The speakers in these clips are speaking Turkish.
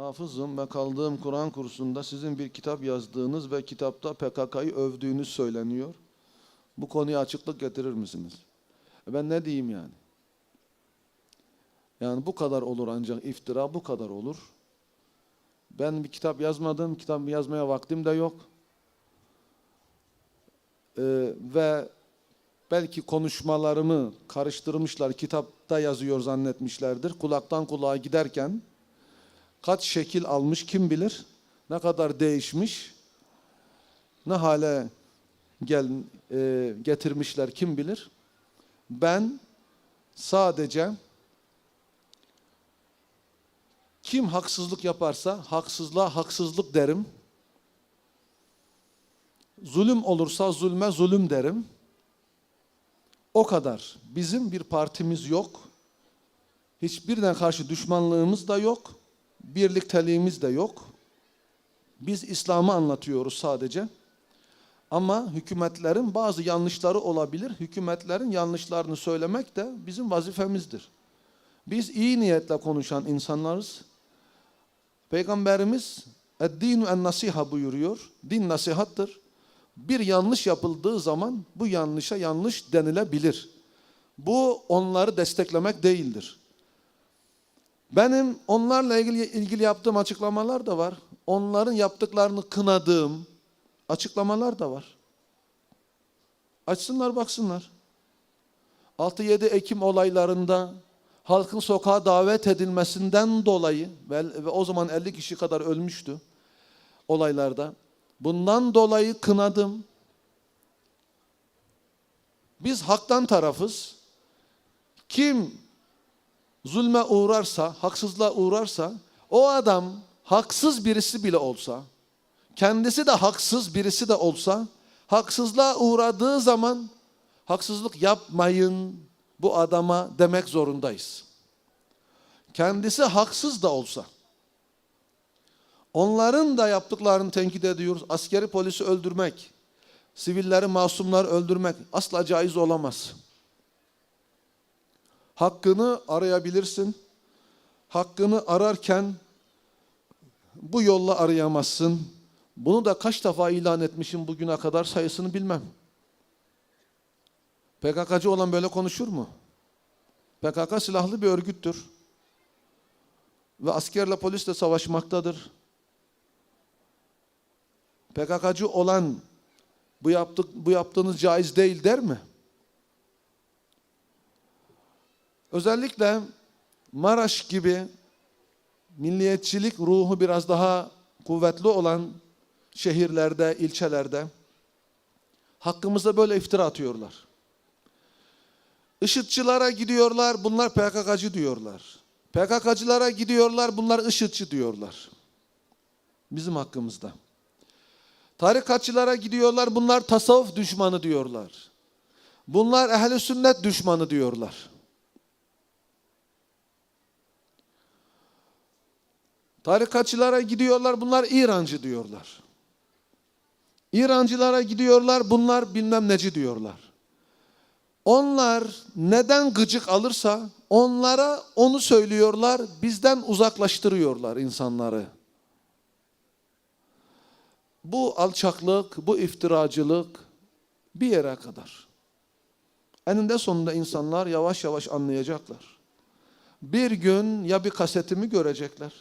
hafızım ve kaldığım Kur'an kursunda sizin bir kitap yazdığınız ve kitapta PKK'yı övdüğünüz söyleniyor. Bu konuya açıklık getirir misiniz? E Ben ne diyeyim yani? Yani bu kadar olur ancak iftira bu kadar olur. Ben bir kitap yazmadım, kitap yazmaya vaktim de yok. Ee, ve belki konuşmalarımı karıştırmışlar, kitapta yazıyor zannetmişlerdir. Kulaktan kulağa giderken kaç şekil almış kim bilir, ne kadar değişmiş, ne hale gel, e, getirmişler kim bilir. Ben sadece kim haksızlık yaparsa haksızlığa haksızlık derim. Zulüm olursa zulme zulüm derim. O kadar. Bizim bir partimiz yok. Hiçbirine karşı düşmanlığımız da yok. Birlikteliğimiz de yok. Biz İslam'ı anlatıyoruz sadece. Ama hükümetlerin bazı yanlışları olabilir. Hükümetlerin yanlışlarını söylemek de bizim vazifemizdir. Biz iyi niyetle konuşan insanlarız. Peygamberimiz "Ed-dinu en-nasiha" buyuruyor. Din nasihattır. Bir yanlış yapıldığı zaman bu yanlışa yanlış denilebilir. Bu onları desteklemek değildir. Benim onlarla ilgili, ilgili yaptığım açıklamalar da var. Onların yaptıklarını kınadığım açıklamalar da var. Açsınlar baksınlar. 6-7 Ekim olaylarında halkın sokağa davet edilmesinden dolayı ve, ve o zaman 50 kişi kadar ölmüştü olaylarda. Bundan dolayı kınadım. Biz haktan tarafız. Kim zulme uğrarsa, haksızlığa uğrarsa, o adam haksız birisi bile olsa, kendisi de haksız birisi de olsa, haksızlığa uğradığı zaman haksızlık yapmayın bu adama demek zorundayız. Kendisi haksız da olsa. Onların da yaptıklarını tenkit ediyoruz. Askeri polisi öldürmek, sivilleri, masumları öldürmek asla caiz olamaz. Hakkını arayabilirsin. Hakkını ararken bu yolla arayamazsın. Bunu da kaç defa ilan etmişim bugüne kadar sayısını bilmem. PKK'cı olan böyle konuşur mu? PKK silahlı bir örgüttür. Ve askerle polisle savaşmaktadır. PKK'cı olan bu yaptık bu yaptığınız caiz değil der mi? Özellikle Maraş gibi milliyetçilik ruhu biraz daha kuvvetli olan şehirlerde, ilçelerde hakkımızda böyle iftira atıyorlar. IŞİD'çılara gidiyorlar, bunlar PKK'cı diyorlar. PKK'cılara gidiyorlar, bunlar IŞİD'çi diyorlar. Bizim hakkımızda. Tarikatçılara gidiyorlar, bunlar tasavvuf düşmanı diyorlar. Bunlar ehli sünnet düşmanı diyorlar. Tarikatçılara gidiyorlar, bunlar İrancı diyorlar. İrancılara gidiyorlar, bunlar bilmem neci diyorlar. Onlar neden gıcık alırsa onlara onu söylüyorlar, bizden uzaklaştırıyorlar insanları. Bu alçaklık, bu iftiracılık bir yere kadar. Eninde sonunda insanlar yavaş yavaş anlayacaklar. Bir gün ya bir kasetimi görecekler,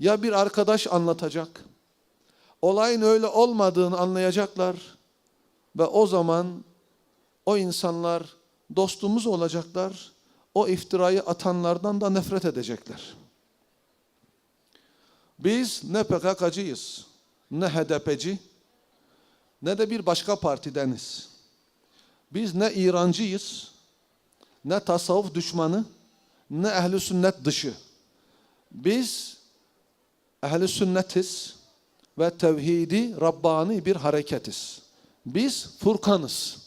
ya bir arkadaş anlatacak. Olayın öyle olmadığını anlayacaklar ve o zaman o insanlar dostumuz olacaklar. O iftirayı atanlardan da nefret edecekler. Biz ne PKK'cıyız, ne HDP'ci, ne de bir başka partideniz. Biz ne İrancıyız, ne tasavvuf düşmanı, ne ehli sünnet dışı. Biz ehli sünnetiz ve tevhidi Rabbani bir hareketiz. Biz Furkanız.